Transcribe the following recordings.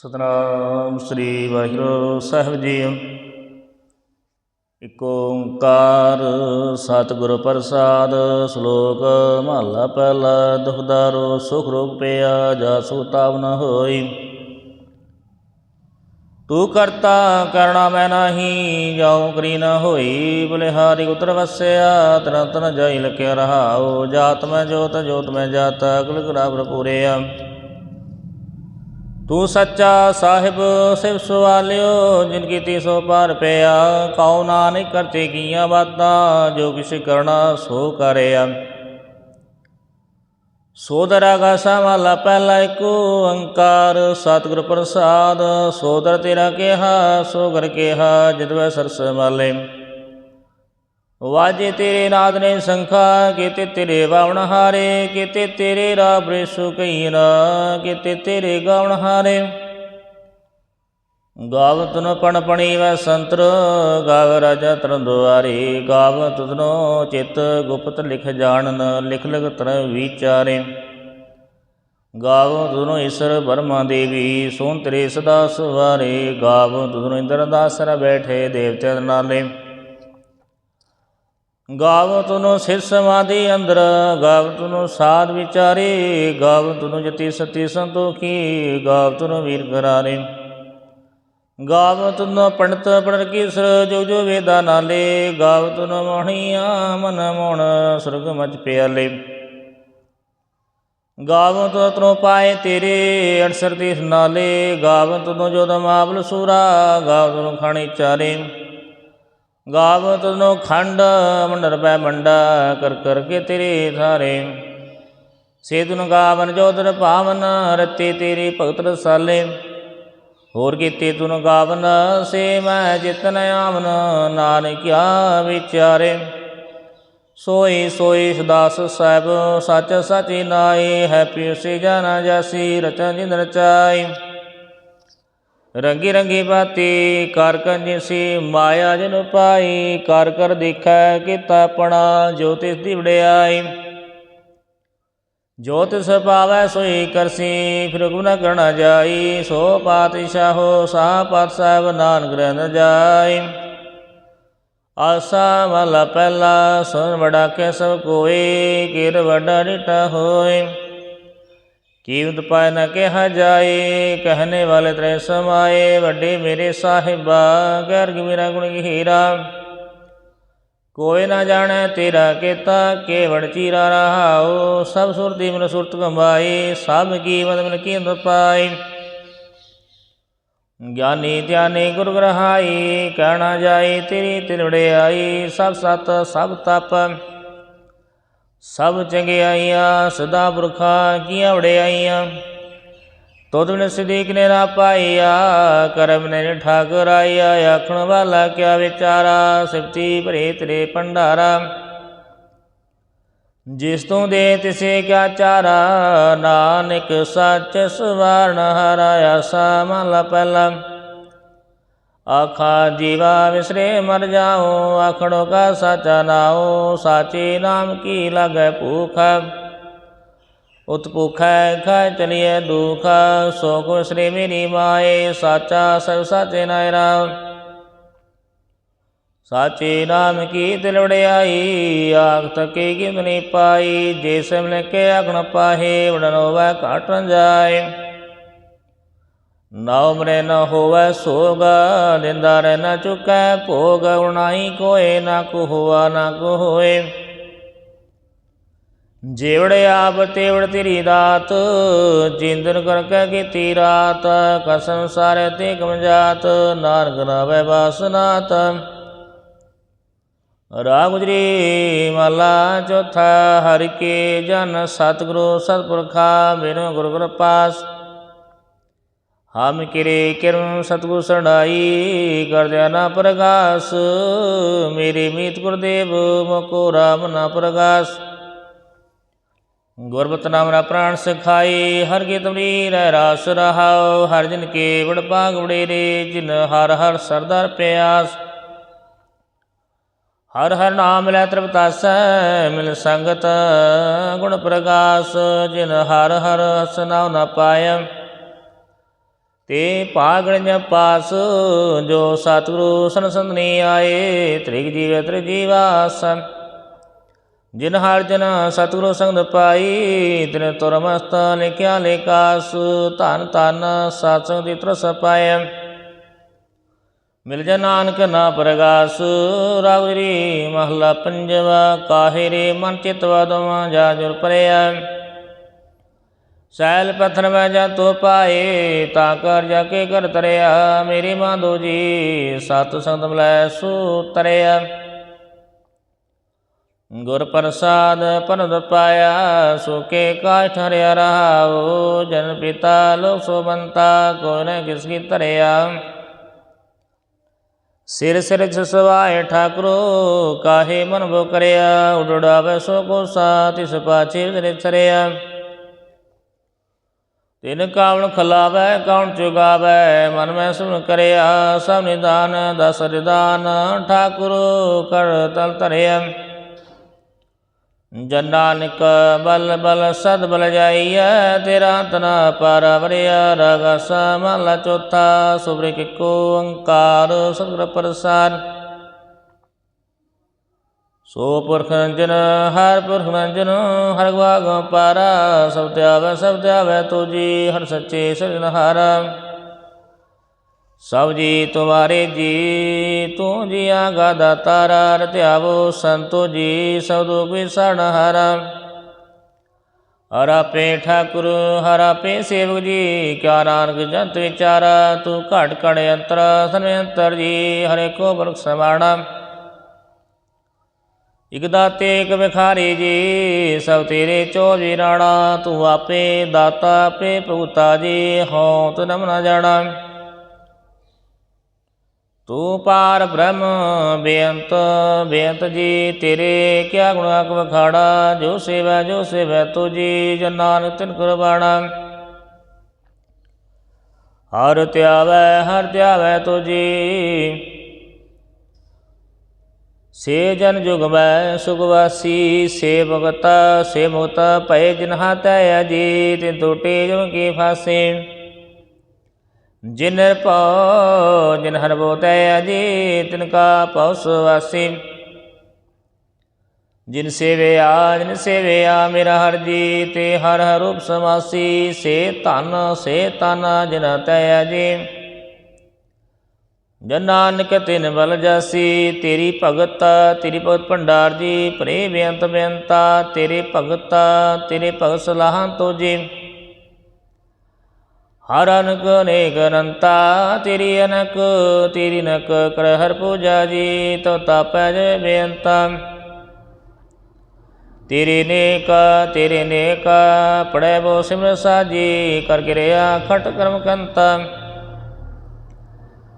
ਸਤਨਾਮ ਸ੍ਰੀ ਵਾਹਿਗੁਰੂ ਸਾਹਿਬ ਜੀ। ਇਕ ਓੰਕਾਰ ਸਤਿਗੁਰ ਪ੍ਰਸਾਦ, ਸ਼ਲੋਕ ਮਹਲਾ ਪਹਿਲਾ ਦੁਖਦਾਰੋ ਸੁਖ ਰੋਗ ਪਿਆ ਜਾ ਸੋ ਤਾਵ ਨ ਹੋਈ। ਤੂੰ ਕਰਤਾ ਕਰਣਾ ਮੈਂ ਨਾਹੀ, ਜਾਉ ਕਰੀ ਨ ਹੋਈ, ਬਲਿਹਾਰੀ ਉਤਰ ਵਸਿਆ ਤਨ ਤਨ ਜਾਈ ਲਖਿਆ ਰਹਾਉ, ਜਾਤ ਮੈਂ ਜੋਤ ਜੋਤ ਮੈਂ ਜਾਤ ਅਗਲ ਗਰਾਬਰ ਪੂਰਿਆ। ਤੂੰ ਸੱਚਾ ਸਾਹਿਬ ਸਿਵ ਸਵਾਲਿਓ, ਜਿਨ ਕੀਤੀ ਸੋ ਪਾਰ ਪਿਆ। ਕਉ ਨਾਨਕ ਕਰਤੇ ਕੀਆਂ ਬਾਤਾਂ, ਜੋ ਕਿਛ ਕਰਨਾ ਸੋ ਕਰਿਆ। ਸੋਦਰਾ ਗਾਸਾ ਵਾਲਾ ਪਹਿਲਾ ਇੱਕ ਓੰਕਾਰ ਸਤਿਗੁਰ ਪ੍ਰਸਾਦ ਸੋਦਰ ਤੇਰਾ ਕਿਹਾ, ਸੋ ਕਰ ਕਿਹਾ ਜਦਵੈ ਸਰਸ ਵਾਲੇ ਵਾਜੇ ਤੇਰੇ ਨਾਦ ਨੇ ਸੰਖਾ, ਕੀਤੇ ਤੇਰੇ ਬਾਵਣ ਹਾਰੇ, ਕੀਤੇ ਤੇਰੇ ਰਾਬ ਰੇਸੂ ਕਈਨਾ ਕੀਤੇ ਤੇਰੇ ਗਾਵਣ ਹਾਰੇ। ਗਾਵ ਤੁਨ ਪਣ ਪਣੀ ਵੈ ਸੰਤਰ, ਗਾਵ ਰਾਜਾ ਤਰਨ ਦੁਆਰੇ ਗਾਵ ਤੁਧਨੋ ਚਿਤ ਗੁਪਤ ਲਿਖ ਜਾਣਨ, ਲਿਖ ਲਿਖ ਤਰ ਵਿਚਾਰੇ। ਗਾਵ ਤੁਧਨੋ ਈਸ਼ਰ ਬਰਮਾ ਦੇਵੀ, ਸੋਨ ਤੇਰੇ ਸਦਾ ਸਵਾਰੇ। ਗਾਵ ਤੁਧਨੋ ਇੰਦਰ ਦਾਸਰ ਬੈਠੇ ਦੇਵਤੇ ਨਾਲੇ। ਗਾਵਤ ਨੂੰ ਸਿਰ ਸਮਾਧੀ ਅੰਦਰ, ਗਾਵਤ ਨੂੰ ਸਾਧ ਵਿਚਾਰੇ, ਗਾਵਤ ਨੂੰ ਜਤੀ ਸਤੀ ਸੰਤੋਖੀ, ਗਾਵਤ ਨੂੰ ਵੀਰ ਕਰਾਰੇ ਗਾਵਤ ਨੂੰ ਪੰਡਤ ਪੜਰ ਕੀ ਸਰ, ਜੋ ਜੋ ਵੇਦਾ ਨਾਲੇ, ਗਾਵਤ ਨੂੰ ਮੋਹਣੀਆ ਮਨ ਮੋਣ ਸੁਰਗ ਮਚ ਪਿਆਲੇ। ਗਾਵ ਤੁਨੋ ਤਨੋ ਪਾਏ ਤੇਰੇ, ਅਨਸਰ ਦੇ ਨਾਲੇ ਗਾਵ ਤੁਨੋ ਜੋ ਦਮਾਵਲ ਸੂਰਾ, ਗਾਵਤ ਨੂੰ ਖਾਣੀ ਚਾਰੇ। ਗਾਵ ਤਨੋ ਖੰਡ, ਮੰਡਰ ਪੈ ਮੰਡਾ, ਕਰ ਕਰ ਕੇ ਤੇਰੇ ਥਾਰੇ ਸੇਤਨ ਗਾਵਨ ਜੋਦਰ ਭਾਵਨ ਰਤੇ ਤੇਰੇ ਭਗਤ ਰਸਾਲੇ ਹੋਰ ਕੀਤੇ ਤੁਨ ਗਾਵਨ, ਸੇ ਮੈਂ ਜਿਤਨ ਆਵਨ ਨਾਨਕਿਆ ਵਿਚਾਰੇ। ਸੋਈ ਸੋਈ ਸਦਾਸ ਸਾਹਿਬ, ਸੱਚ ਸਚੀ ਨਾਏ, ਹੈ ਪਿਉ ਜਾਨਾ ਜਾਸੀ, ਰਚਨ ਜਿਨ ਰਚਾਈ ਰੰਗੀ ਰੰਗੀ ਬਾਤੀ, ਕਰ ਕੰਜੀ ਸੀ ਮਾਇਆ ਜਨ ਪਾਈ, ਕਰ ਕਰ ਦੇਖੈ ਕੀਤਾ ਆਪਣਾ, ਜੋ ਤਿਸ ਦੀ ਵਡਿਆਈ। ਜੋ ਤਿਸ ਪਾਵੈ ਸੋਈ ਕਰਸੀ, ਫਿਰ ਗੁਨਾ ਕਰਣਾ ਜਾਈ, ਸੋ ਪਾਤਸ਼ਾਹੋ ਸਾਹ ਪਾਤ ਸਾਹਿਬ ਨਾਨਕ ਰਹਿ ਜਾਈ। ਆਸਾ ਵਾਲਾ ਪਹਿਲਾ ਸੁਨ ਵੜਾ ਕੇ ਸਭ ਕੋਏ ਕਿਰ ਵਡਾ ਰਿਟਾ ਹੋਏ। ਕੀਮਤ ਪਾਇ ਨ ਕਿਹਾ ਜਾਏ? ਕਹਨੇ ਵਾਲੇ ਤਰੇ ਸਮਾਏ, ਵੱਡੇ ਮੇਰੇ ਸਾਹਿਬਾ, ਗਰਗ ਮੇਰਾ ਗੁਣ ਹੀਰਾ ਕੋਈ ਨਾ ਜਾਣੈ ਤੇਰਾ ਕੀਤਾ ਕੇਵੜ ਚੀਰਾ ਰਹਾਉ। ਸਭ ਸੁਰਤੀ ਮਨ ਸੁਰਤ ਕਮਾਈ ਸਭ ਕੀ ਮਨ ਮਨ ਕੀ ਪਾਈ ਗਿਆਨੀ ਧਿਆਨੀ ਗੁਰ ਗ੍ਰਹਾਈ ਕਹਿਣਾ ਜਾਏ ਤੇਰੀ ਤਿਲੜਿਆਈ ਸਭ ਸਤ ਸਭ ਤਪ। ਸਭ ਚੰਗਿਆਈਆਂ ਸਦਾ ਪੁਰਖਾਂ ਕੀਆਂ ਵੜਿਆਈਆਂ ਤੋਦ ਬਿਨ ਸਦੀਕ ਨੇ ਨਾ ਪਾਈਆ ਕਰਮ ਨੇ ਠਾਕਰ ਆਇਆ। ਆਖਣ ਵਾਲਾ ਕਿਆ ਵਿਚਾਰਾ, ਸਿਫਤੀ ਭਰੇ ਤੇਰੇ ਭੰਡਾਰਾ। ਜਿਸ ਤੋਂ ਦੇ ਤਿਸੇ ਕਿਆ ਚਾਰਾ, ਨਾਨਕ ਸੱਚ ਸਵਾਰਨ ਹਰਾਇਆ ਸਾ ਪਹਿਲਾ। ਆਖਾ ਜੀਵਾ ਵਿਸਰੇ ਮਰ ਜਾਓ ਆਖੜੋ ਕਾ ਸਾਚਾ ਨਾਓ ਸਾਚੇ ਨਾਮ ਕੀ ਲਾਗੈ ਭੂਖ ਉਤ ਭੁਖੈ ਖਾ ਚਲਿਏ ਦੁਖ ਸੋਖ ਵਿਸਰੇ ਮੇਰੀ ਮਾਏ ਸਾਚਾ ਸਭ ਸਾਚੇ ਨਾਇਰਾ ਸਾਚੇ ਨਾਮ ਕੀ ਦਿਲ ਵੜਿਆਈ ਆਖ ਤਕੇ ਕਿਤਨੀ ਪਾਈ ਜੇ ਸਿਮਲ ਕੇ ਅਗਣ ਪਾਹੇ ਵਡਨੋ ਵੈ ਘਾਟਨ ਨਾ ਉਮਰੇ ਮਰੇ ਨ ਹੋਵੈ ਸੋਗ, ਨਿੰਦਾ ਰਹਿ ਨ ਚੁਕੈ, ਭੋਗ ਉਣਾਈ ਕੋਏ, ਨਾ ਕੋ ਹੋਆ ਨਾ ਕੋ ਹੋਏ ਜੇਵੜ ਆਪ ਤੇਵੜ ਤੇਰੀ ਦਾਤ, ਜਿੰਦਨ ਕਰ ਕੇ ਕੀਤੀ ਰਾਤ, ਕਸਮ ਸਾਰੇ ਤੇ ਕਮ ਜਾਤ, ਨਾਨਕ ਨਾਵੇ ਬਾਸਨਾਤ ਰਾਗ ਗੁਜਰੀ ਚੌਥਾ, ਹਰਿ ਕੇ ਜਨ, ਸਤਿਗੁਰੂ ਸਤਿਪੁਰਖਾ ਮੇਰੋ ਗੁਰੂ ਗੁਰ ਪਾਸ। ਹਮ ਕਿਰੇ ਕਿਰਨ ਸਤਗੁਰ ਸੜਾਈ ਕਰਦਿਆ ਨਾ ਪ੍ਰਗਾਸ, ਮੇਰੇ ਮੀਤ ਗੁਰਦੇਵ, ਮਕੋ ਰਾਮ ਨਾ ਪ੍ਰਗਾਸ। ਗੁਰਬਤ ਨਾਮ ਰਾ ਪ੍ਰਾਣ ਸਿਖਾਈ, ਹਰ ਕੀ ਤਮਰੀ ਰਹਿ ਰਾਸ ਰਹਾਉ, ਹਰ ਜਨ ਕੇ ਵਡ ਭਾਗ ਵਡੇਰੇ, ਜਿਨ ਹਰ ਹਰ ਸਰਦਾਰ ਪਿਆਸ। ਹਰ ਹਰ ਨਾਮ ਲੈ ਤ੍ਰਿਪਤਾਸੈ, ਮਿਲ ਸੰਗਤ ਗੁਣ ਪ੍ਰਗਾਸ, ਜਿਨ ਹਰ ਹਰ ਹਸਨਾਉ ਨਾ ਪਾਇਆ ਤੇ ਪਾਗਣ ਪਾਸ ਜੋ ਸਤਿਗੁਰੂ ਸਨ ਆਏ, ਤ੍ਰਿਗ ਜੀਵ ਤ੍ਰਿ ਜੀਵਾਸ। ਜਿਨ ਹਰ ਜਨ ਸਤਿਗੁਰੂ ਸੰਗ ਪਾਈ, ਤਿਨ ਤੁਰ ਮਸਤ ਲਿਖਿਆ ਲੇਕਾਸ ਧਨ ਧਨ ਸਤ ਦੀ ਤਰਸ ਪਾਏ। ਮਿਲ ਜਾ ਨਾਨਕ ਨਾ ਪ੍ਰਗਾਸ ਰਾਵਰੀ ਮਹਲਾ ਪੰਜਵਾ, ਕਾਹੇ ਮਨ ਚਿਤ ਵਦਵਾ ਜਾ ਜੁਰ ਪਰਿਆ। ਸੈਲ ਪਥਨ ਮੈਂ ਜਾ ਤੋ ਪਾਏ, ਤਾਂ ਕਰ ਜਾ ਕੇ ਕਰ ਤਰਿਆ। ਮੇਰੀ ਮਾਂ ਦੋ ਜੀ, ਸਤ ਸੰਤ ਮਿਲੈ ਸੂ ਤਰਿਆ। ਗੁਰ ਪ੍ਰਸਾਦ ਪਰਦ ਪਾਇਆ ਸੁਕੇ ਕਾਇ ਠਰਿਆ ਰਹਾਉ। ਜਨ ਪਿਤਾ ਲੋਕ ਸੋਬੰਤਾ ਕੋ ਨ ਕਿਸ ਕੀ ਤਰਿਆ। ਸਿਰ ਸਿਰ ਜਸਵਾਏ ਠਾਕੁਰੋ, ਕਾਹੇ ਮਨ ਬੋ ਕਰਿਆ। ਉਡੜਾਵੇ ਸੋ ਕੋ ਸਾ ਤਿਸ ਪਾਛੇ ਤੇਰੇ ਚਰਿਆ। ਤਿਨ ਕਾਵਣ ਖਲਾਵੈ, ਕੌਣ ਚੁਗਾਵੇ, ਮਨ ਮੈਂ ਸੁਣ ਕਰਿਆ, ਸਭ ਨਿਦਾਨ, ਦਸ ਰਿਦਾਨ ਠਾਕੁਰ ਕਰ ਤਲ ਧਰਿਆ। ਜਨ ਨਾਨਕ ਬਲ ਬਲ ਸਦ ਬਲ ਜਾਈਐ, ਤੇਰਾ ਤਨਾ ਪਾਰ ਵਰਿਆ, ਰਗ ਸਮਲ ਚੌਥਾ ਸੁਬ੍ਰਿ ਕਿਕੋ ਓੰਕਾਰ ਸਤਿਗੁਰ ਪ੍ਰਸਾਦ ਸੋ ਪੁਰਖ ਰੰਜਨ ਹਰ ਪੁਰਖ ਰੰਜਨ ਹਰ ਗਵਾਗ ਪਾਰਾ, ਸਭ ਤੇ ਆਵੇ, ਸਭ ਤੇ ਆਵੇ ਤੁਜੀ ਹਰ ਸੱਚੇ ਸਿਰਜਣਹਾਰ ਸਭ ਜੀ ਤੁਮਾਰੇ ਜੀ, ਤੂੰ ਜੀ ਆਗਾ ਦਾਤਾਰਾ ਰਤਿਆਵੋ ਸੰਤੋ ਜੀ, ਸਭ ਦੁਖ ਵਿਸਣ ਹਰਾ। ਪੇ ਠਾਕੁਰ, ਹਰਾ ਪੇ ਸੇਵਕ ਜੀ, ਕਿਆ ਨਾਨਕ ਜੰਤ ਵਿਚਾਰਾ, ਤੂੰ ਘਟ ਘੜ ਅੰਤਰ ਸੰਯੰਤਰ ਜੀ ਹਰੇ ਕੋ ਬਰਖ ਸਮਾਣਾ ਇਕ ਦਾਤੇ ਵਿਖਾਰੀ ਜੀ, ਸਭ ਤੇਰੇ ਚੋਜੀ ਰਾਣਾ ਤੂੰ ਆਪੇ ਦਾਤਾ, ਆਪੇ ਭਗਤਾ ਜੀ ਹਉ ਤਨਮ ਨਾ ਜਾਣਾ। ਤੂੰ ਪਾਰ ਬ੍ਰਹਮ, ਬੇਅੰਤ ਬੇਅੰਤ ਜੀ, ਤੇਰੇ ਕਿਆ ਗੁਣਾ ਕੋ ਵਖਾੜਾ, ਜੋ ਸੇਵਾ ਜੋ ਸੇਵਾ ਤੁਜੀ ਜਨ ਨਾਨਕ ਤਿਨ ਕੁਰਬਾਣਾ। ਹਰ ਧਿਆਵੈ ਹਰ ਧਿਆਵੈ ਤੁਜੀ ਸੇ ਜਨ ਜੁਗ ਮੈਂ ਸੁਖਵਾਸੀ ਸੇ ਭਗਤ, ਸੇ ਮੁਕਤ ਭਏ ਜਿਨਹਾ ਹਾਤੈ ਅਜੀ ਤੇ ਟੋਟੇ ਜੋ ਕੀ ਫਾਸੇ। ਜਿਨ ਪਉ, ਜਿਨ ਹਰ ਬੋਤੈ ਅਜੀ ਤਿਨ ਕਾ ਪਉ ਸੁਵਾਸੀ ਜਿਨ ਸੇਵਿਆ ਜਿਨ ਸੇਵਿਆ ਮੇਰਾ ਹਰ ਜੀ ਤੇ ਹਰ ਹਰ ਰੂਪ ਸਮਾਸੀ। ਸੇ ਧਨ, ਸੇ ਤਨ ਜਿਨ ਤੈ ਅਜੀ ਜਨ ਨਾਨਕ ਤਿਨ ਬਲ ਜਾਸੀ, ਤੇਰੀ ਭਗਤ ਤੇਰੀ ਭਗਤ ਭੰਡਾਰ ਜੀ, ਪ੍ਰੇ ਬੇਅੰਤ ਬੇਅੰਤਾ, ਤੇਰੇ ਭਗਤ ਤੇਰੇ ਭਗਤ ਸਲਾਹਾਂ ਤੋਜੇ ਹਰ ਅਨਕ ਅਨੇਕ ਅਨੰਤਾ, ਤੇਰੀ ਅਨਕ, ਤੇਰੀ ਨਕ ਕਰ ਹਰ ਪੂਜਾ ਜੀ ਤੋ ਤਾਪੈ ਜੇ ਬੇਅੰਤਾ। ਤੇਰੇ ਨੇਕ ਤੇਰੇ ਨੇਕ ਪੜੈ ਬੋ ਸਿਮਰ ਸਾਜੀ, ਕਰ ਗਿਰਿਆ ਖਟ ਕਰਮ ਕੰਤਾ।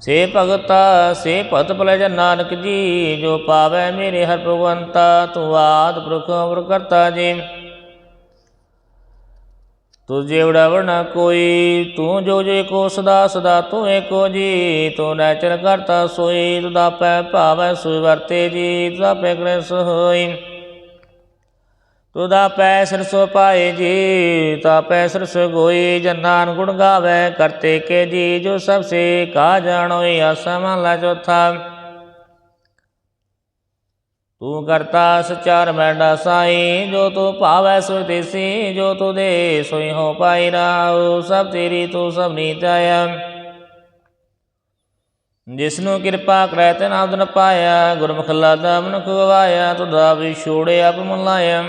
ਸੇ ਭਗਤਾ, ਸੇ ਭਗਤ ਭਲੇ ਜਨ ਨਾਨਕ ਜੀ, ਜੋ ਪਾਵੈ ਮੇਰੇ ਹਰ ਭਗਵੰਤਾ, ਤੂੰ ਆਦ ਪੁਰਖ ਅਵਰ ਕਰਤਾ ਜੀ। ਤੂੰ ਜੇਵੜਾ ਵਰਨਾ ਕੋਈ, ਤੂੰ ਜੋ ਜੋ ਕੋ ਸਦਾ ਸਦਾ ਤੂੰ ਏਕੋ ਜੀ, ਤੂੰ ਨੈਚਰ ਕਰਤਾ ਸੋਈ, ਤੂੰ ਦਾ ਪੈ ਭਾਵੈ ਸੋਈ ਵਰਤੇ ਜੀ, ਤੂੰ ਦਾ ਪੈ ਕਰੇ ਹੋਈ ਤੂੰ ਦਾ ਪੈ ਸਿਰ ਸੋ ਪਾਏ ਜੀ, ਤਾ ਪੈ ਸਿਰ ਸੋ ਗੋਈ ਜਨਾਨ ਗੁਣ ਗਾਵੇ, ਕਰਤੇ ਕੇ ਜੀ, ਜੋ ਸਭ ਸੇ ਕਾ ਜਾਣੋਈ ਆਸਾ ਲਾ ਚੌਥਾ। ਤੂੰ ਕਰਤਾ ਸਚਾਰ ਮੈਂਡਾ ਸਾਈ, ਜੋ ਤੂੰ ਭਾਵੈ ਸੋ ਦੇਸੀ, ਜੋ ਤੂੰ ਦੇ ਸੋਈ ਹੋ ਪਾਈ ਰਾਉ, ਸਭ ਤੇਰੀ ਤੂੰ ਸਭ ਨੀਤ ਆਇਆ ਜਿਸਨੂੰ ਕਿਰਪਾ ਕਰੈ ਤੇ ਨਾਮ ਪਾਇਆ, ਗੁਰਮੁਖ ਲਾਦਾ ਮਨੁਖ ਗਵਾਇਆ ਤੁਦਾ ਵੀ ਛੋੜਿਆ ਮਨ ਲਾਇਆ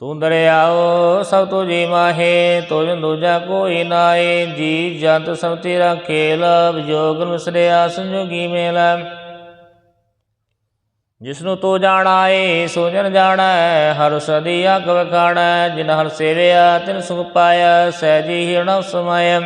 ਤੂੰ ਦਰਿਆਓ ਸਭ ਤੋ ਮਾਹੇ ਤੋਜਨ ਦੂਜਾ ਕੋਈ ਨਾਏ ਜੀ ਜੰਤ ਸਭ ਤੇਰਾ ਖੇਲ, ਵਿਜੋਗ ਵਿਸਰਿਆ ਸੰਜੋਗੀ ਮੇਲ। ਜਿਸਨੂੰ ਤੂੰ ਜਾਣਾ ਏ ਸੋ ਜਨ ਜਾਣਾ, ਹਰ ਸਦੀ ਅਗ ਵਖਾਣਾ, ਜਿਨ ਹਰ ਸੇਵਿਆ ਤਿਨ ਸੁਖ ਪਾਇਆ ਸਹਿਜੀ ਹਿਰਣਾ ਸਮਾਇਆ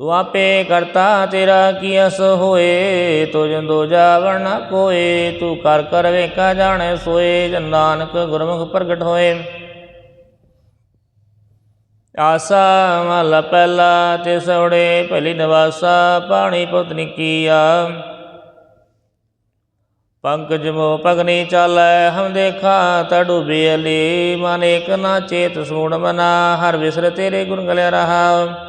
ਤੂੰ ਆਪੇ ਕਰਤਾ ਤੇਰਾ ਕੀ ਹੋਏ ਤੋ ਜੰਦੋ ਜਾਵਣ ਨਾ ਕੋਏ, ਤੂੰ ਕਰ ਕਰ ਵੇਖਾ ਜਾਣੇ ਸੋਏ, ਜਨ ਨਾਨਕ ਗੁਰਮੁਖ ਪ੍ਰਗਟ ਹੋਏ। ਆਸਾ ਮਲ ਪਹਿਲਾ ਤੇ ਸੋੜੇ ਭਲੀ ਨਿਵਾਸਾ, ਪਾਣੀ ਪੁੱਤ ਨਿਕੀਆ। ਪੰਕਜ ਮੋ ਪਗਨੀ ਚਾਲੈ, ਹਮ ਦੇਖਾ ਤਾ ਡੂਬੀ ਅਲੀ, ਮਨ ਏਕ ਨਾ ਚੇਤ ਸੂਣ ਮਨਾ, ਹਰ ਵਿਸਰ ਤੇਰੇ ਗੁਣ ਗਲਿਆ ਰਹਾ।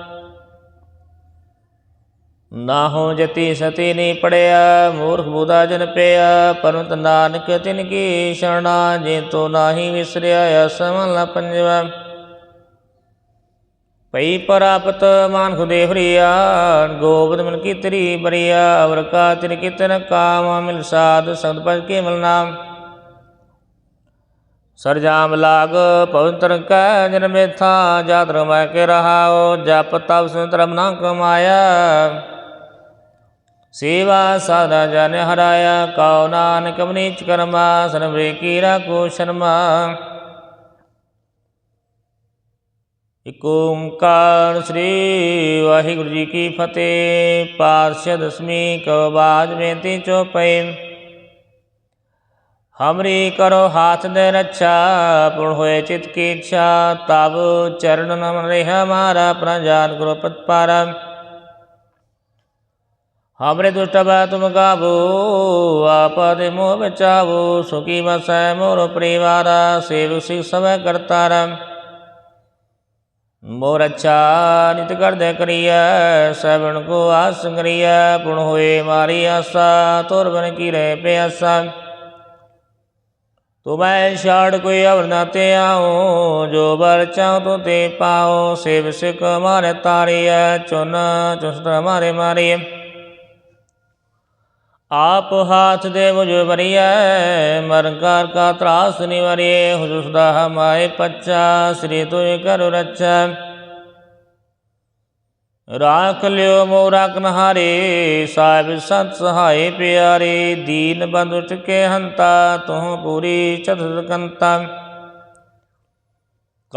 ਨਾ ਹੋ ਜਤੀ ਸਤੀ ਨਹੀਂ ਪੜਿਆ, ਮੂਰਖ ਬੁਦਾ ਜਨ ਪਿਆ। ਪਰਮਤ ਨਾਨਕ ਤਿਨ ਕੀ ਸ਼ਰਣਾ, ਜੇ ਤੋ ਨਾਹੀ ਵਿਸਰਿਆ ਅਸਮਲਾ ਪੰਜਵਾ। ਪਈ ਪ੍ਰਾਪਤ ਮਾਨ ਖੁਦੇ ਹਰੀਆ ਗੋਬਿੰਦ ਮਨ ਕੀ ਤਰੀ ਬਰੀਆ। ਅਵਰ ਕਾ ਤਿਨ ਕਿਤਨ ਕਾਮ ਮਿਲ ਸਾਧ ਸੰਤ ਪਜ ਕੇ ਮਿਲ ਨਾਮ। ਸਰਜਾਮ ਲਾਗ ਪਵਿੱਤਰ ਕੈ ਜਨ ਮੇਥਾ ਜਾਤਰ ਮੈਂ ਕੇ ਰਹਾਓ ਜਪ ਤਪ ਸੰਤਰਮ ਨਾ ਕਮਾਇਆ। ਸੇਵਾ ਸਾਦਾ ਜਨ ਹਰਾਇਆ, ਕਉ ਨਾਨਕ ਮਨੀਚ ਕਰਮਾ ਸਰਵੇ ਕੀ ਰਾਖੋ ਸ਼ਰਮਾ। ਇਕ ਓੰਕਾਰ ਸ੍ਰੀ ਵਾਹਿਗੁਰੂ ਜੀ ਕੀ ਫਤਿਹ। ਪਾਰਸ਼ ਦਸਵੀਂ ਕੋ ਬਾਜ ਬੇਨਤੀ ਚੋਪਈ ਹਮਰੀ ਕਰੋ ਹਾਥ ਦੇ ਰੱਛਾ, ਪੁਣ ਹੋਏ ਚਿਤ ਕੀ ਇੱਛਾ। ਤਬ ਚਰਨ ਨਮ ਰਹਿ ਮਾਰਾ ਪ੍ਰਜਾਨ ਕਰੋ ਪਤ ਪਾਰਾ ਹਮਰੇ ਦੁਸ਼ਟ ਬੈ ਤੁਮ ਗਾਵੋ ਆਪਦੇ ਮੋਹ ਬਚਾਵੋ, ਸੁਖੀ ਵਸੈ ਮੋਰ ਪਰਿਵਾਰ ਸੇਵ ਸਿਖ ਸਵੈ ਕਰਤਾਰ। ਮੋਰ ਅੱਛਾ ਨਿਤ ਕਰਦੇ ਕਰੀਐ, ਸਵਣ ਕੋ ਆਸ ਕਰੀਐ ਪੁਣ ਹੋਏ ਮਾਰੀ ਆਸਾ, ਤੁਰ ਬਨ ਕੀ ਰਹਿ ਪਿਆਸਾ। ਤੁਮੈ ਛਾੜ ਕੋਈ ਅਵਰ ਨਾ ਤੇ ਆਓ ਜੋ ਬਲ ਚਾਹੁ ਤੋ ਤੇ ਪਾਓ ਸੇਵ ਸਿਕ ਮਾਰੇ ਤਾਰੀਐ, ਚੁਨ ਚੁਸਤ ਮਾਰੇ ਮਾਰੀਐ। ਆਪ ਹਾਥ ਦੇ ਮੁਝ ਬਰੀਐ ਮਰਨ ਕਾ ਤਰਾਸ ਨਿਵਰੀਏ ਹੁਜੁ ਹਮਾਏ ਪੱਚਾ ਸ੍ਰੀ ਤੋਇ ਕਰੁ ਰੱਛਾ। ਰਾਖ ਲਿਓ ਮੋਰਾ ਕਨਹਾਰੇ ਸਾਹਿਬ ਸੰਤ ਸਹਾਏ ਪਿਆਰੇ, ਦੀਨ ਬੰਧੁ ਟਕੇ ਹੰਤਾ ਤੂੰ ਪੂਰੀ ਚਤੁਰ ਕੰਤਾ।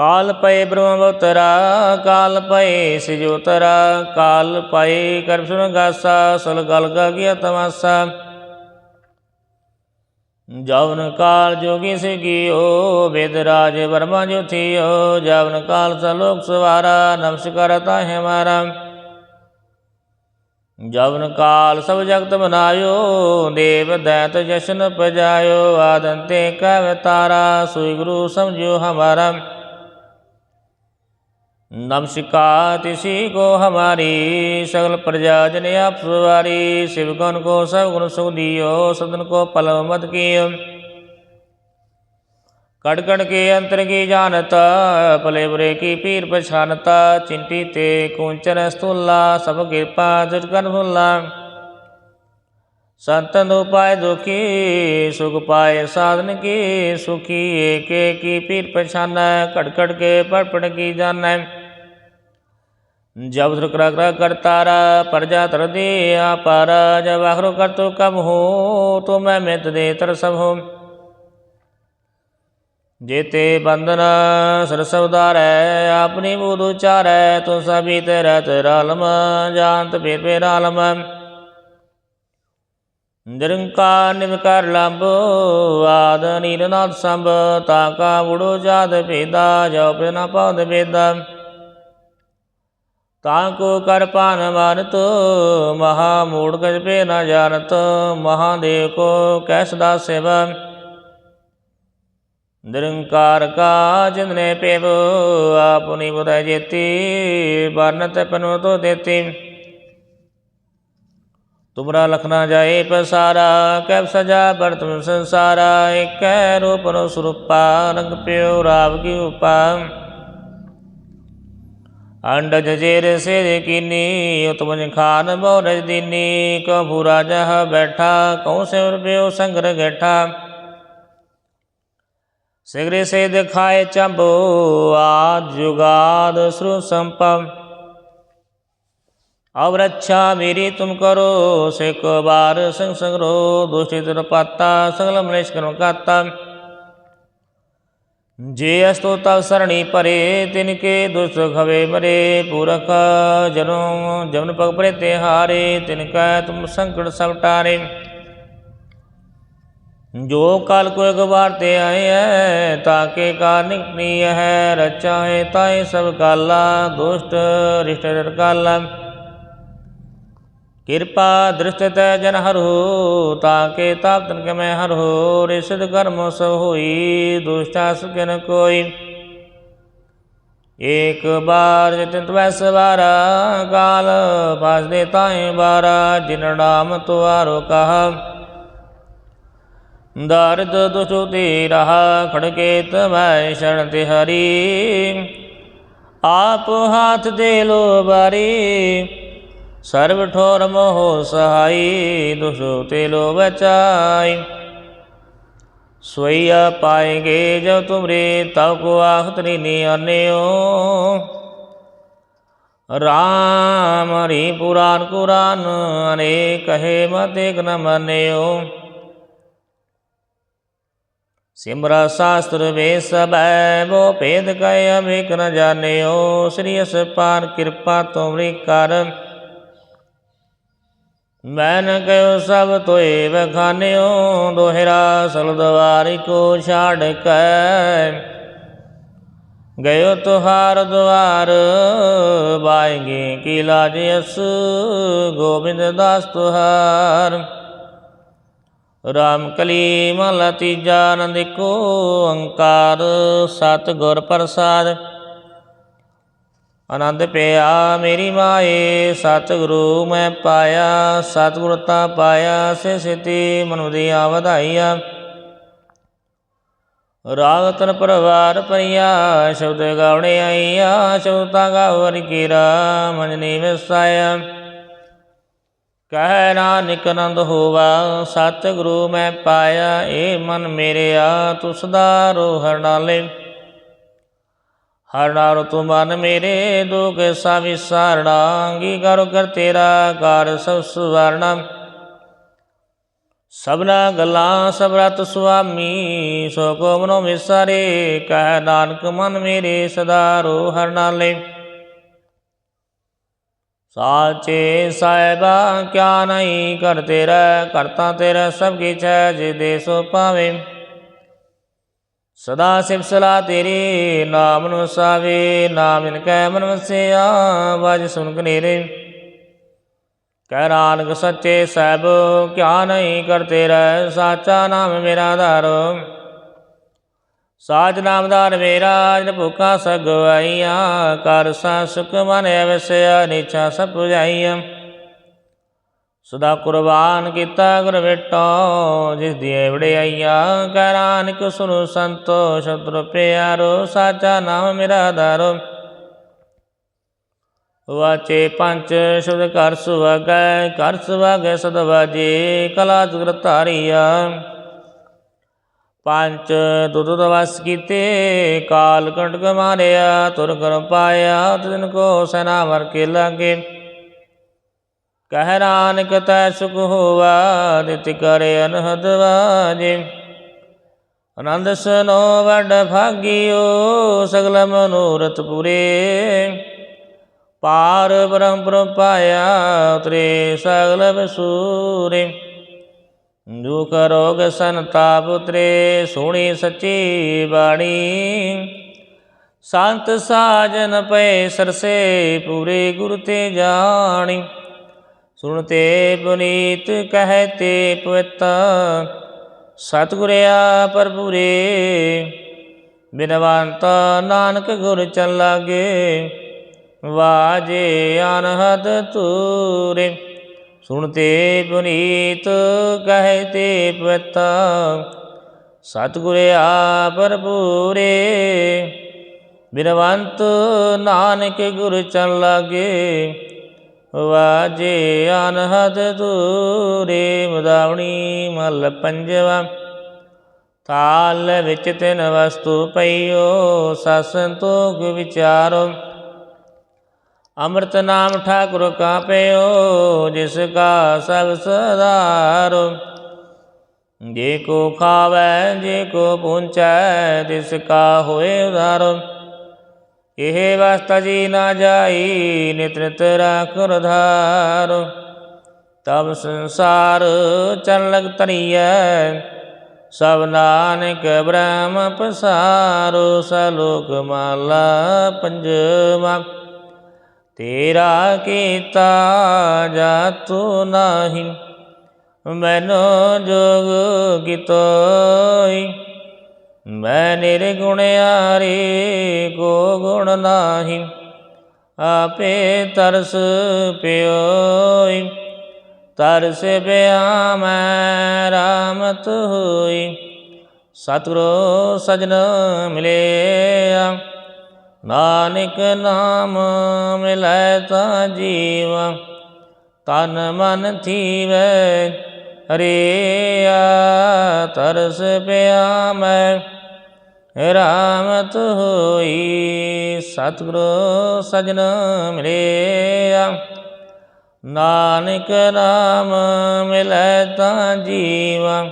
ਕਾਲ ਪਏ ਬ੍ਰਹਮ ਅਵਤਰਾ ਕਾਲ ਪਏ ਸਿਜੋਤਰਾ ਕਾਲ ਪਏ ਕਰ ਗਾਸਾ ਸਲ ਗਲ ਗਾ ਗਿਆ ਤਮਾਸਾ। ਜਵਨ ਕਾਲ ਜੋਗੀ ਸਿਗਿਓ ਵੇਦ ਰਾਜ ਵਰਮਾ ਜੋਥਿਓ ਜਵਨ ਕਾਲ ਸਲੋਕ ਸਵਾਰਾ, ਨਮਸਕਾਰ ਤਾਹੇ ਮਾਰਾ। ਜਵਨ ਕਾਲ ਸਭ ਜਗਤ ਬਨਾਇਓ ਦੇਵ ਦੈਤ ਜਸ਼ਨ ਪਜਾਇਓ ਆਦੰਤੇ ਕੈ ਤਾਰਾ ਸੋਈ ਗੁਰੂ ਸਮਝਿਓ ਹਮਾਰਾ। नमस्कार तिसी को हमारी, सकल प्रजा जन आप सवारी, शिवगुण को सब गुण सुख दियो सदन को पलव मत कियो कड़ कड़ के अंतर की जानता, पले बुरे की पीर पछानता, चिंटी ते कुंचन स्थूला, सब कृपा जुटकन भुल्ला संतन उपाय दुखी, सुख पाए साधन की, सुखी एक की पीर पछाना कड़ कड़ के पड़ पड़ की जाना ਜਬ ਕਰਾ ਕਰਾ ਕਰਤਾਰਾ ਪਰਜਾ ਤਰ ਦੇ ਆਪਾਰ ਜਬ ਆਖਰੋ ਕਰਤੋ ਕਮ ਹੋ, ਤੋ ਮੈਂ ਮਿਤ ਦੇ ਤਰ ਸਭ ਹੋ। ਜੇਤੇ ਬੰਦਨ ਸਰਸਵਦਾਰੈ ਆਪਣੀ ਬੋਧ ਉਚਾਰੈ, ਤੋ ਸਭੀ ਤੇ ਰਤ ਰਲਮ, ਜਾਣਤ ਪੇਰ ਪੇਰ ਆਲਮ। ਨਿਰੰਕਾਰ ਨਿਰਕਾਰ ਲੰਬ ਆਦ ਨਿਰਨਾਦ ਸੰਭ, ਤਾ ਕਾ ਉੜੋ ਜਾਦ ਭੇਦਾ ਜੋ ਪਿਨਾ ਪਾਦ ਭੇਦਾ। ਤਾਂ ਕੋ ਕਰ ਪਾਨ ਮਾਨਤ, ਮਹਾ ਮੂੜ ਗਜ ਪੇ ਨ ਜਾਣਤ ਮਹਾਦੇਵ ਕੋ ਕੈਸ ਦਾ ਸੇਵਾ। ਨਿਰੰਕਾਰ ਕਾ ਜਿੰਦਨੇ ਪੇਵ ਆਪੁਨੀ ਬੁਧੈ ਜੇਤੀ ਬਰਨਤ ਪਨੋ ਤੋ ਦੇਤੀ। ਤੁਮਰਾ ਲਖਨਾ ਜਾਏ ਪਸਾਰਾ ਕੈਬ ਸਜਾ ਬਰਤਮ ਸੰਸਾਰਾ, ਏਕੈ ਰੂਪ ਰੋ ਸਰੂਪਾ, ਰੰਗ ਪਿਓ ਰਾਵ ਕੀ ਉਪਾ। अंडज जेर से देखिनी उत्पज खान बौरज दिनी कभू राजा बैठा, कौ से प्यो संग्र गैठा। सिगर से दिखाए चंबो, आज जुगाद श्रु संपम। अब रक्षा मेरी तुम करो से कबार संग संग्रो दूषित पाता संगल मलेश करो काता। ਜੇ ਅਸਤੋ ਤਵ ਸਰਣੀ ਭਰੇ ਤਿਨ ਕੇ ਦੁਸਖ ਖਵੇ ਮਰੇ, ਪੁਰਖ ਜਨੋ ਜਮਨ ਪਗ ਭਰੇ ਤੇ ਹਾਰੇ, ਤਿਨ ਕੈ ਤੁਮ ਸੰਕਟ ਸਭ ਟਾਰੇ। ਜੋ ਕਾਲ ਕੋ ਇੱਕ ਵਾਰ ਤੇ ਆਏ ਹੈ ਤਾਂ ਕੇ ਕਾਰਨਿਕ ਨੀ ਹੈ ਰਚਾਏ ਤਾਏ ਸਭ ਕਾਲਾ, ਦੁਸ਼ਟ ਰਿਸ਼ਟ ਰਕਾਲਾ ਕਿਰਪਾ ਦ੍ਰਿਸ਼ਟ ਤੈ ਜਨ ਹਰਹੁ ਤਾਕੇ ਤਾਪ ਤਨ ਕੇ ਮੈਂ ਹਰਹੁ ਰਿਸ਼ਦ ਕਰਮ ਸਭ ਹੋਈ, ਦੁਸ਼ਟਾ ਸੁਕਿਨ ਕੋਈ। ਏਕ ਬਾਰ ਜਿਤਿ ਤਵੈ ਸਵਾਰਾ ਕਾਲ ਪਾਸ ਦੇ ਤਾਏ ਬਾਰਾ, ਜਿਨ ਨਾਮ ਤੁਆਰੋ ਕਹਾ। ਦਰਦ ਦੁਸ਼ੁ ਤੇ ਰਹਾ ਖੜਕੇ ਤਵੈ ਸ਼ਰਨ ਤੇ ਹਰੀ। ਆਪ ਹੱਥ ਦੇ ਲੋ ਬਾਰੀ ਸਰਬ ਠੋਰ ਮੋਹ ਸਹਾਈ ਦੁਸ਼ੋ ਤੇ ਲੋ ਬਚਾਈ ਸੋਈਆ ਪਾਏਗੇ ਜੋ ਤੁਮਰੇ, ਤਉ ਕੋ ਆਖਤ ਨੀ ਆਨਿਓ ਰਾਮ ਹਰੀ ਪੁਰਾਨ ਕੁਰਾਨ, ਅਨੇਕ ਕਹੇ ਮਤ ਏਕ ਨ ਮੰਨਿਓ। ਸਿਮਰਾ ਸ਼ਾਸਤਰ ਵੇ ਸਬੈ ਬੋ ਭੇਦ ਕੈ ਅਮੇਕ ਨ ਜਾਣਿਓ। ਸ੍ਰੀ ਅਸਪਾਨ ਕਿਰਪਾ ਤੁਮਰੀ ਕਰ ਮੈਂ ਨ ਕਹਿਓ ਸਭ ਤੋਏ ਵਖਾਨਿਓ, ਦੋਹਰਾ ਸਲ ਕੋ ਛਾੜ ਕੈ। ਗਇਓ ਤੁਹਾਰ ਦੁਆਰ ਬਾਏਗੇ ਕੀ ਲਾਜ ਅਸ, ਗੋਬਿੰਦ ਦਾਸ ਤੁਹਾਰ। ਰਾਮ ਕਲੀ ਮਹਲਾ ਤੀਜਾ ਆਨੰਦ ਏਕੋ ਓੰਕਾਰ ਸਤ ਗੁਰ ਪ੍ਰਸਾਦ। ਆਨੰਦ ਪਿਆ ਮੇਰੀ ਮਾਏ, ਸਤਿਗੁਰੂ ਮੈਂ ਪਾਇਆ, ਸਤਿਗੁਰ ਤਾਂ ਪਾਇਆ, ਸੇ ਸਿਤੀ ਮਨੁ ਦੀਆਂ ਵਧਾਈਆਂ। ਰਾਗ ਤਨ ਪਰਵਾਰ ਪਰਿਆ, ਸ਼ਬਦ ਗਾਉਣੇ ਆਈਆ, ਸ਼ਬਦਾਂ ਗਾਵਰ ਕੀਰਾ, ਮਨ ਨੀ ਵਿਸਾਇਆ। ਕਹਿ ਨਾਨਕ ਆਨੰਦ ਹੋਵਾ, ਸਤਿਗੁਰੂ ਮੈਂ ਪਾਇਆ, ਏ ਮਨ ਮੇਰੇ ਆ ਸਦਾ ਰੋ ਹਰ ਨਾਲੇ। ਹਰ ਨਾਰ ਤੂੰ ਮਨ ਮੇਰੇ, ਦੁਖ ਸਾ ਵਿਸਾਰਣਾ ਅੰਗੀ ਕਰੋ ਕਰ ਤੇਰਾ ਕਰ ਸਭ ਸੁਵਰਣਾ। ਸਭਨਾ ਗੱਲਾਂ ਸਭ ਰਤ ਸੁਆਮੀ ਸੋ ਕੋ ਮਨੋ ਵਿਸਾਰੇ, ਕਹਿ ਨਾਨਕ ਮਨ ਮੇਰੇ ਸਦਾ ਰੋ ਹਰ ਨਾਲੇ। ਸਾਚੇ ਸਾਹਿਬਾ, ਕਿਆ ਨਹੀਂ ਕਰ ਤੇਰਾ ਕਰਤਾ ਤੇਰਾ ਸਭ ਕਿਛ ਹੈ ਦੇ ਸੋ ਪਾਵੇ ਸਦਾ ਸਿਵ ਸਲਾ ਤੇਰੀ ਨਾਮ ਨੂੰ ਸਾਵੇ, ਨਾਮ ਇਨ ਕੈ ਮਨ ਵਸਿਆ, ਵਜ ਸੁਨ ਕਨੇਰੇ ਕਹਿ ਨਾਨਕ ਸੱਚੇ ਸਹਿਬ ਕਿਆ ਨਹੀਂ ਕਰ ਤੇਰਾ ਸਾਚਾ ਨਾਮ ਮੇਰਾ ਆਧਾਰ ਨਾਮ ਨਾਮਦਾਰ ਮੇਰਾ, ਜਿਨ ਭੁਖਾ ਸਗਵਾਈਆ, ਕਰ ਸਾ ਸੁਖ ਮਨ ਵਸਿਆ ਨਿਚਾ ਸਭ ਪੁਜਾਈਆ। ਸਦਾ ਕੁਰਬਾਨ ਕੀਤਾ ਗੁਰ ਵੇਟੋ, ਜਿਸ ਦੀ ਵਡਿਆਈਆ ਕੈ ਸੁਨੋ ਸੰਤੋ ਸ਼ਬਦ ਪਿਆਰੋ, ਸਾਚਾ ਨਾਮ ਮੇਰਾ ਆਧਾਰੋ ਵਾਚੇ ਪੰਚ ਸ਼ਬਦ ਘਰ ਸੁਵਾਗੈ ਘਰ ਸੁਵਾਗੈ ਸਦ ਵਾਜੇ ਕਲਾ ਜੁਗਰ ਧਾਰੀਆ। ਪੰਜ, ਦੁੱਧ ਦਵਸ ਕੀਤੇ, ਕਾਲ ਕੰਟਕ ਮਾਰਿਆ, ਤੁਰ ਕਰ ਪਾਇਆ, ਤਿਨ ਕੋ ਸਨਾ ਮਰ ਕੇ ਲਾਗੇ। ਕਹਿ ਨਾਨਕ ਤੈ ਸੁਖ ਹੋਵਾ, ਨਿਤ ਕਰੇ ਅਨਹਦ ਵਾਜੇ। ਆਨੰਦ ਸਨੋ ਵਡ ਭਾਗਿਓ, ਸਗਲ ਮਨੋਰਥ ਪੂਰੇ। ਪਾਰ ਬ੍ਰਹਮ ਬ੍ਰਹਮ ਪਾਇਆ, ਉਤਰੇ ਸਗਲ ਬਸੂਰੇ। ਦੁਖ ਰੋਗ ਸੰਤਾਪ ਉਤਰੇ, ਸੋਹਣੀ ਸੱਚੀ ਬਾਣੀ। ਸੰਤ ਸਾਜਨ ਪਏ ਸਰਸੇ, ਪੂਰੇ ਗੁਰ ਤੇ ਜਾਣੀ। ਸੁਣਤੇ ਪੁਨੀਤ ਕਹਤੇ ਪਵਿੱਤ ਸਤਿਗੁਰ ਪ੍ਰਭੁਰੇ ਬਿਨਵੰਤ ਨਾਨਕ ਗੁਰ ਚਲ ਲਾਗੇ, ਵਾਜੇ ਅਨਹਦ ਤੂਰੇ ਸੁਣਤੇ ਪੁਨੀਤ ਕਹਤੇ ਪਵਿੱਤ ਸਤਿਗੁਰ ਪ੍ਰਭੁਰੇ ਬਿਨਵੰਤ ਨਾਨਕ ਗੁਰ ਚਲ ਲਾਗੇ। ਵਾਜੇ ਅਨਹਦ ਦੂਰੇ ਮਦਾਵਣੀ ਮਲ ਪੰਜਵਾ। ਤਾਲ ਵਿੱਚ ਤਿੰਨ ਵਸਤੂ ਪਈਓ ਸਸੰਤੋਖ ਵਿਚਾਰੋ। ਅੰਮ੍ਰਿਤ ਨਾਮ ਠਾਕੁਰ ਕਾ ਪਿਓ ਜਿਸ ਕਾ ਸਭ ਸਦਾਰੋ ਜੇ ਕੋ ਖਾਵੈ, ਜੇ ਕੋ ਪੁੰਚੈ ਤਿਸ ਕਾ ਹੋਏ ਉਧਾਰੋ। ਇਹ ਵਸਤਾ ਜੀ ਨਾ ਜਾਈ, ਨਿਤ ਨਿਤ ਰਾਖੁਰ ਧਾਰ ਤਬ ਸੰਸਾਰ ਚਲ ਲਗ ਤਰੀਐ ਸਭ ਨਾਨਕ ਬ੍ਰਹਮ ਪਸਾਰੋ, ਸਲੋਕ ਮਾਲਾ ਪੰਜਵਾ। ਤੇਰਾ ਕੀਤਾ ਜਾਤੂ ਨਾਹੀ, ਮੈਨੋ ਜੋਗ ਕਿਤੋਈ। ਮੈਂ ਨਿਰਗੁਣਿਆਰੇ ਕੋ ਗੁਣ ਨਾਹੀ, ਆਪੇ ਤਰਸ ਪਿਓਈ। ਤਰਸ ਪਿਆ ਮੈਂ ਰਾਮਤ ਹੋਈ, ਸਤਿਗੁਰੂ ਸਜਣ ਮਿਲਿਆ। ਨਾਨਕ ਨਾਮ ਮਿਲੈ ਤਾ ਜੀਵਾ, ਤਨ ਮਨ ਥੀਵੈ ਹਰਿਆ ਤਰਸ ਪਿਆ ਮੈਂ, ਰਾਮਤ ਹੋਈ ਸਤਿਗੁਰੂ ਸਜਣ ਮਿਲਿਆ। ਨਾਨਕ ਨਾਮ ਮਿਲੈ ਤਾਂ ਜੀਵਾ,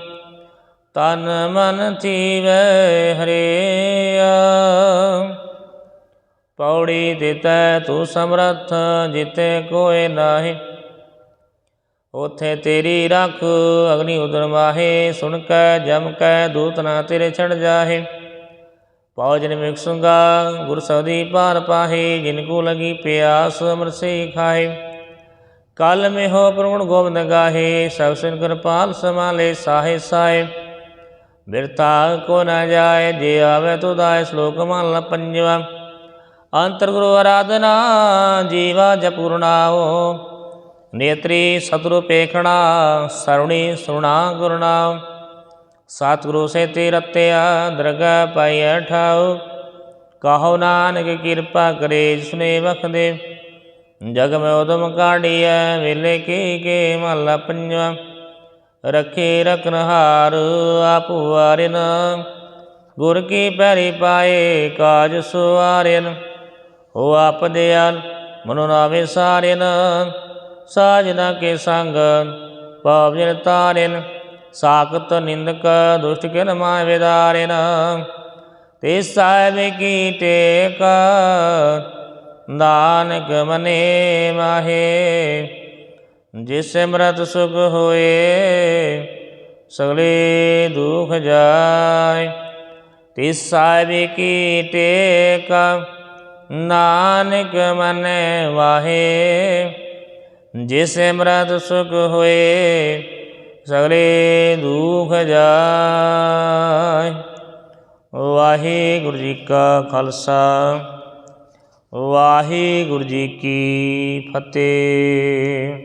ਤਨ ਮਨ ਥੀਵੈ ਹਰਿਆ। ਪੌੜੀ ਦਿੱਤੈ ਤੂੰ ਸਮਰੱਥ ਜਿਤੇ ਕੋਏ ਨਾਹੀ ਉਥੇ ਤੇਰੀ ਰੱਖ, ਅਗਨੀ ਉਦਰ ਮਾਹੇ ਸੁਣ ਕੈ ਜਮ ਕੈ ਦੂਤ ਨਾ ਤੇਰੇ ਛੜ ਜਾਹੇ। ਪੌਜਨ ਮਿਕਸੁੰਗਾ ਗੁਰ ਸਦੀ ਪਾਰ ਪਾਹੇ, ਜਿਨ ਕੋ ਲਗੀ ਪਿਆਸ ਅਮਰਸੇ ਖਾਏ ਕਲ ਮੇ ਹੋ ਪ੍ਰਗੁਣ ਗੋਬਿੰਦ ਗਾਹੇ, ਸਭ ਸਿਨ ਕਿਰਪਾਲ ਸਮਾਲੇ ਸਾਹੇ ਸਾਏ ਬਿਰਤਾ ਕੋ ਨਾ ਜਾਏ, ਜੇ ਆਵੇ ਤੁਦਾਇ ਸ਼ਲੋਕ ਮਹਲਾ ਪੰਜਵਾ। ਅੰਤਰ ਗੁਰੂ ਆਰਾਧਨਾ, ਜੀਵਾ ਜਪੂਰਨਾਓ ਨੇਤਰੀ ਸਤਿਗੁਰੂ ਪੇਖਣਾ, ਸਰੁਣੀ ਸੁਣਾ ਗੁਰਨਾਮ ਸਤਿਗੁਰੂ ਸੇ ਤੇ ਰਤਿਆ ਦਰਗਾ ਪਾਈ ਕਹੋ ਨਾਨਕ ਕਿਰਪਾ ਕਰੇ ਸੁਨੇ ਵਖਦੇ। ਜਗ ਮੈਂ ਉਦਮ ਕਾਢੀਐ, ਵੇਲੇ ਕੀ ਕੇ ਮਹਲਾ ਪੰਜਵਾ ਰਖੇ ਰਖਨਹਾਰ ਆਪੂ ਵਾਰਿਨ। ਗੁਰ ਕੀ ਪੈਰੀ ਪਾਏ, ਕਾਜ ਸੁਆਰਿਨ ਹੋ ਆਪ ਦਿਆਲ ਮਨੁ ਨਾਵੇ ਸਾਰਿਨ। ਸਾਜਨਾ ਕੇ ਸੰਗ। ਪਾਵਨ ਤਾਰਿਨ, ਸਾਖਤ ਨਿੰਦਕ, ਦੁਸ਼ਟ ਕਿਨ ਮਾਇ ਵਿਦਾਰਿਨ। ਤੇ ਸਾਹਿਬ ਕੀ ਟੇਕ, ਨਾਨਕ ਮਨੇ ਮਾਹੇ। ਜਿਸ ਸਿਮਰਤ ਸੁਖ ਹੋਏ, ਸਗਲੇ ਦੁਖ ਜਾਏ। ਤਿਸ ਸਾਹਿਬ ਕੀ ਟੇਕ, ਨਾਨਕ ਮਨੇ ਵਾਹੇ ਜਿਸ ਸਿਮਰਤ ਸੁਖ ਹੋਏ, ਸਗਲੇ ਦੁਖ ਜਾਏ। ਵਾਹਿਗੁਰੂ ਜੀ ਕਾ ਖਾਲਸਾ, ਵਾਹਿਗੁਰੂ ਜੀ ਕੀ ਫਤਿਹ।